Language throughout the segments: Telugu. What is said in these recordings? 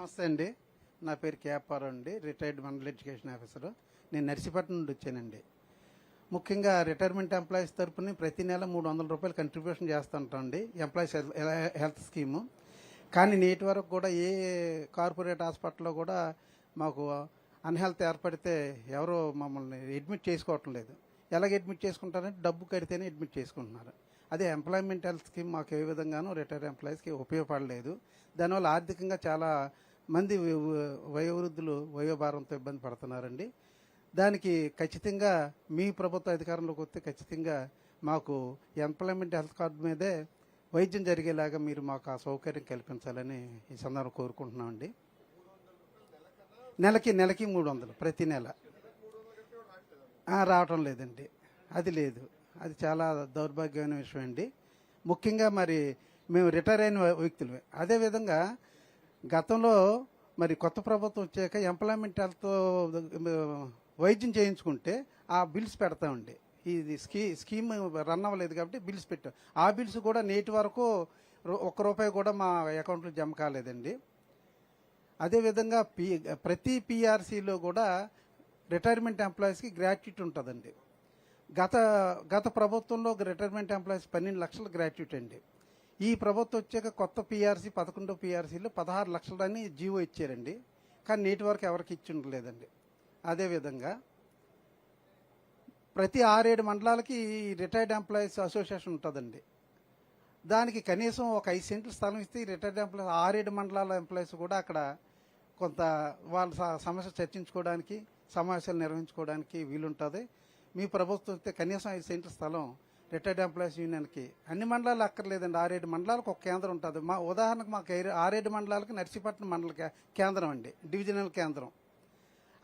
నమస్తే అండి. నా పేరు కేపారావు అండి. Retired mandal education officer. నేను నర్సీపట్నం నుండి వచ్చానండి. ముఖ్యంగా రిటైర్మెంట్ ఎంప్లాయీస్ తరపున ప్రతి నెల మూడు వందల రూపాయలు కంట్రిబ్యూషన్ చేస్తుంటామండి. ఎంప్లాయీస్ హెల్త్ స్కీము కానీ నేటి వరకు కూడా ఏ కార్పొరేట్ హాస్పిటల్లో కూడా మాకు అన్హెల్త్ ఏర్పడితే ఎవరు మమ్మల్ని అడ్మిట్ చేసుకోవటం లేదు. ఎలాగ అడ్మిట్ చేసుకుంటారంటే డబ్బు కడితేనే అడ్మిట్ చేసుకుంటున్నారు. అదే ఎంప్లాయ్మెంట్ హెల్త్ స్కీమ్ మాకు ఏ విధంగానూ రిటైర్డ్ ఎంప్లాయీస్కి ఉపయోగపడలేదు. దానివల్ల ఆర్థికంగా చాలా మంది వయోవృద్ధులు వయోభారంతో ఇబ్బంది పడుతున్నారండి. దానికి ఖచ్చితంగా మీ ప్రభుత్వ అధికారంలోకి వస్తే ఖచ్చితంగా మాకు ఎంప్లాయ్మెంట్ హెల్త్ కార్డు మీదే వైద్యం జరిగేలాగా మీరు మాకు ఆ సౌకర్యం కల్పించాలని ఈ సందర్భం కోరుకుంటున్నామండి. నెలకి నెలకి మూడు వందలు ప్రతి నెల. రావటం లేదండి. అది లేదు. అది చాలా దౌర్భాగ్యమైన విషయం అండి ముఖ్యంగా మరి మేము రిటైర్ అయిన వ్యక్తులమే. అదేవిధంగా గతంలో మరి కొత్త ప్రభుత్వం వచ్చాక ఎంప్లాయ్మెంట్ హెల్త్తో వైద్యం చేయించుకుంటే ఆ బిల్స్ పెడతామండి ఇది స్కీ స్కీమ్ రన్ అవ్వలేదు కాబట్టి బిల్స్ పెట్టాం. ఆ బిల్స్ కూడా నేటి వరకు ఒక్క రూపాయి కూడా మా అకౌంట్లో జమ కాలేదండి. అదేవిధంగా పి ప్రతి పిఆర్సీలో కూడా రిటైర్మెంట్ ఎంప్లాయీస్కి గ్రాట్యుటీ ఉంటుందండి. గత గత ప్రభుత్వంలో రిటైర్మెంట్ ఎంప్లాయీస్ పన్నెండు లక్షల గ్రాట్యుటీ అండి. ఈ ప్రభుత్వం వచ్చాక కొత్త పిఆర్సీ పదకొండో పిఆర్సీలో పదహారు లక్షలని జీవో ఇచ్చారండి. కానీ నేటి వరకు ఎవరికి ఇచ్చి ఉండలేదండి. అదేవిధంగా ప్రతి ఆరేడు మండలాలకి రిటైర్డ్ ఎంప్లాయీస్ అసోసియేషన్ ఉంటుందండి. దానికి కనీసం ఒక ఐదు సెంట్లు స్థలం ఇస్తే రిటైర్డ్ ఎంప్లాయీస్ ఆరేడు మండలాల ఎంప్లాయీస్ కూడా అక్కడ కొంత వాళ్ళ స- సమస్య చర్చించుకోవడానికి సమావేశాలు నిర్వహించుకోవడానికి వీలుంటుంది. మీ ప్రభుత్వం ఇస్తే కనీసం ఐదు సెంట్ల స్థలం రిటైర్డ్ ఎంప్లాయీస్ యూనియన్కి. అన్ని మండలాలు అక్కర్లేదండి. ఆరేడు మండలాలకు ఒక కేంద్రం ఉంటుంది. మా ఉదాహరణకు మాకు ఆరేడు మండలాలకు నర్సీపట్నం మండల కేంద్రం అండి. డివిజనల్ కేంద్రం.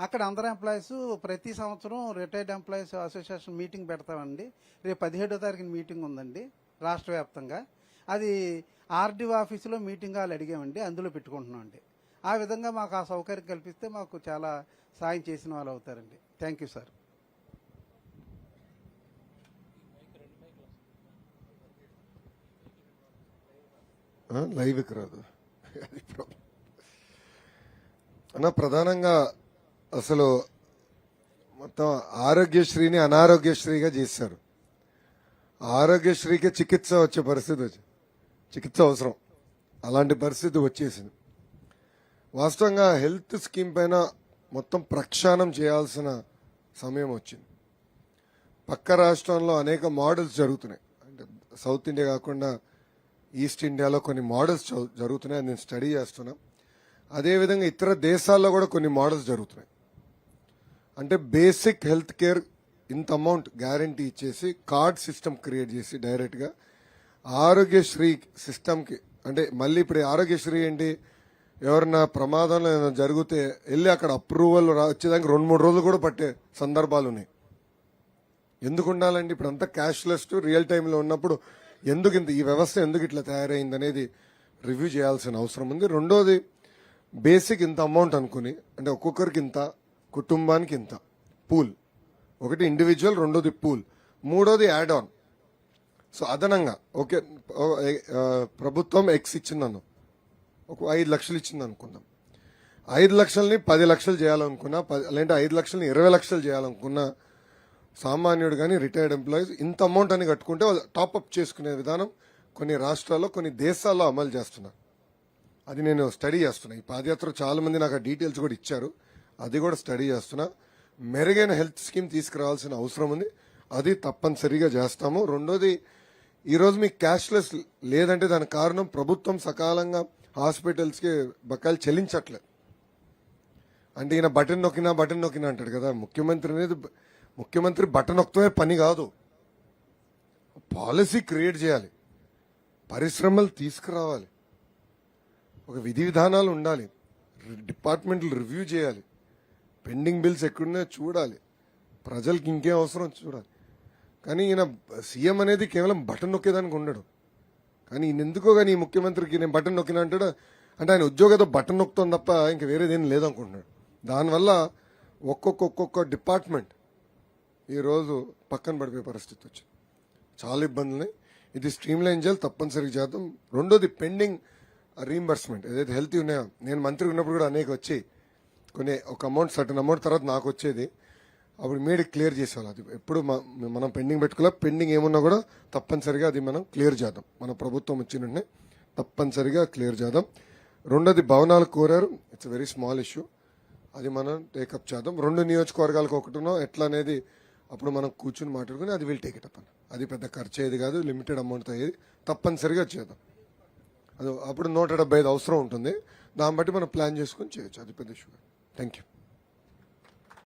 అక్కడ అందరు ఎంప్లాయీస్ ప్రతి సంవత్సరం రిటైర్డ్ ఎంప్లాయీస్ అసోసియేషన్ మీటింగ్ పెడతామండి. రేపు పదిహేడో తారీఖున మీటింగ్ ఉందండి రాష్ట్ర వ్యాప్తంగా. అది ఆర్డీఓ ఆఫీసులో మీటింగ్ వాళ్ళు అడిగామండి అందులో పెట్టుకుంటున్నామండి. ఆ విధంగా మాకు ఆ సౌకర్యం కల్పిస్తే మాకు చాలా సాయం చేసిన వాళ్ళు అవుతారండి. Thank you sir. లైవ్కి రాదు. అది ప్రాబ్లం అన్న ప్రధానంగా అసలు మొత్తం ఆరోగ్యశ్రీని అనారోగ్యశ్రీగా చేశారు. ఆరోగ్యశ్రీకి చికిత్స వచ్చే పరిస్థితి వచ్చి చికిత్స అవసరం. అలాంటి పరిస్థితి వచ్చేసింది. వాస్తవంగా హెల్త్ స్కీమ్ పైన మొత్తం ప్రక్షాళన చేయాల్సిన సమయం వచ్చింది. పక్క రాష్ట్రంలో అనేక మోడల్స్ జరుగుతున్నాయి. అంటే సౌత్ ఇండియా కాకుండా ఈస్ట్ ఇండియాలో కొన్ని మోడల్స్ జరుగుతున్నాయి. నేను స్టడీ చేస్తున్నా. అదేవిధంగా ఇతర దేశాల్లో కూడా కొన్ని మోడల్స్ జరుగుతున్నాయి. అంటే బేసిక్ హెల్త్ కేర్ ఇంత అమౌంట్ గ్యారంటీ ఇచ్చేసి కార్డ్ సిస్టమ్ క్రియేట్ చేసి డైరెక్ట్గా ఆరోగ్యశ్రీ సిస్టమ్కి అంటే మళ్ళీ ఇప్పుడు ఆరోగ్యశ్రీ ఏంటి? ఎవరన్నా ప్రమాదంలో ఏదైనా జరిగితే వెళ్ళి అక్కడ అప్రూవల్ వచ్చేదానికి రెండు మూడు రోజులు కూడా పట్టే సందర్భాలు ఉన్నాయి. ఎందుకు ఉండాలండి? ఇప్పుడు అంతా క్యాష్లెస్ రియల్ టైంలో ఉన్నప్పుడు ఎందుకు ఇంత ఈ వ్యవస్థ ఎందుకు ఇట్లా తయారైంది అనేది రివ్యూ చేయాల్సిన అవసరం ఉంది. రెండోది బేసిక్ ఇంత అమౌంట్ అనుకుని అంటే ఒక్కొక్కరికి ఇంత కుటుంబానికి ఇంత పూల్. ఒకటి ఇండివిజువల్ రెండోది పూల్. మూడోది యాడ్ ఆన్ సో అదనంగా ఓకే ప్రభుత్వం ఎక్స్ ఇచ్చిందను ఒక ఐదు లక్షలు ఇచ్చింది అనుకుందాం ఐదు లక్షల్ని పది లక్షలు చేయాలనుకున్నా పది లేదంటే ఐదు లక్షల్ని ఇరవై లక్షలు చేయాలనుకున్నా సామాన్యుడు కానీ రిటైర్డ్ ఎంప్లాయీస్ ఇంత అమౌంట్ అని కట్టుకుంటే వాళ్ళు టాప్అప్ చేసుకునే విధానం కొన్ని రాష్ట్రాల్లో కొన్ని దేశాల్లో అమలు చేస్తున్నారు అది నేను స్టడీ చేస్తున్నా. ఈ పాదయాత్ర చాలా మంది నాకు డీటెయిల్స్ కూడా ఇచ్చారు. అది కూడా స్టడీ చేస్తున్నా. మెరుగైన హెల్త్ స్కీమ్ తీసుకురావాల్సిన అవసరం ఉంది. అది తప్పనిసరిగా చేస్తాము. రెండోది ఈరోజు మీకు క్యాష్లెస్ లేదంటే దాని కారణం ప్రభుత్వం సకాలంగా హాస్పిటల్స్కి బకాయిలు చెల్లించట్లేదు అంటే ఈయన బటన్ నొక్కినా బటన్ నొక్కినా అంటాడు కదా. ముఖ్యమంత్రి అనేది ముఖ్యమంత్రి బటన్ నొక్కడమే పని కాదు. పాలసీ క్రియేట్ చేయాలి. పరిశ్రమలు తీసుకురావాలి. ఒక విధి విధానాలు ఉండాలి. డిపార్ట్మెంట్లు రివ్యూ చేయాలి. పెండింగ్ బిల్స్ ఎక్కడున్నాయో చూడాలి. ప్రజలకు ఇంకేం అవసరం చూడాలి. కానీ ఈయన సీఎం అనేది కేవలం బటన్ నొక్కేదానికి ఉండడు. కానీ ఈయన ఎందుకో కానీ ఈ ముఖ్యమంత్రికి నేను బటన్ నొక్కిన అంటాడు? అంటే ఆయన ఉద్యోగంతో బటన్ నొక్కుతాం తప్ప ఇంకా వేరేదేం లేదనుకుంటున్నాడు. దానివల్ల ఒక్కొక్క ఒక్కొక్క డిపార్ట్మెంట్ ఈరోజు పక్కన పడిపోయే పరిస్థితి వచ్చింది. చాలా ఇబ్బందులు ఇది స్ట్రీమ్లైన్ చేయాలి తప్పనిసరిగా చేద్దాం. రెండోది పెండింగ్ రీంబర్స్మెంట్ ఏదైతే హెల్త్ ఉన్నాయో నేను మంత్రి ఉన్నప్పుడు కూడా అనేక వచ్చి కొన్ని ఒక అమౌంట్ సర్టన్ అమౌంట్ తర్వాత నాకు వచ్చేది. అప్పుడు మీడి క్లియర్ చేసేవాళ్ళు అది. ఎప్పుడు మనం పెండింగ్ పెట్టుకోలే పెండింగ్ ఏమున్నా కూడా తప్పనిసరిగా అది మనం క్లియర్ చేద్దాం. మన ప్రభుత్వం వచ్చిన తప్పనిసరిగా క్లియర్ చేద్దాం. రెండోది భవనాలు కోరారు. ఇట్స్ వెరీ స్మాల్ ఇష్యూ అది మనం టేకప్ చేద్దాం. రెండు నియోజకవర్గాలకు ఒకటినో ఎట్లా అనేది అప్పుడు మనం కూర్చుని మాట్లాడుకుని అది విల్ టేక్ ఇట్ అప్ అది పెద్ద ఖర్చు అయ్యేది కాదు లిమిటెడ్ అమౌంట్ అయ్యేది. తప్పనిసరిగా చేద్దాం. అది అప్పుడు నూట డెబ్బై ఐదు అవసరం ఉంటుంది. దాన్ని బట్టి మనం ప్లాన్ చేసుకొని చేయొచ్చు. అది పెద్ద ఇష్యూ థ్యాంక్ యూ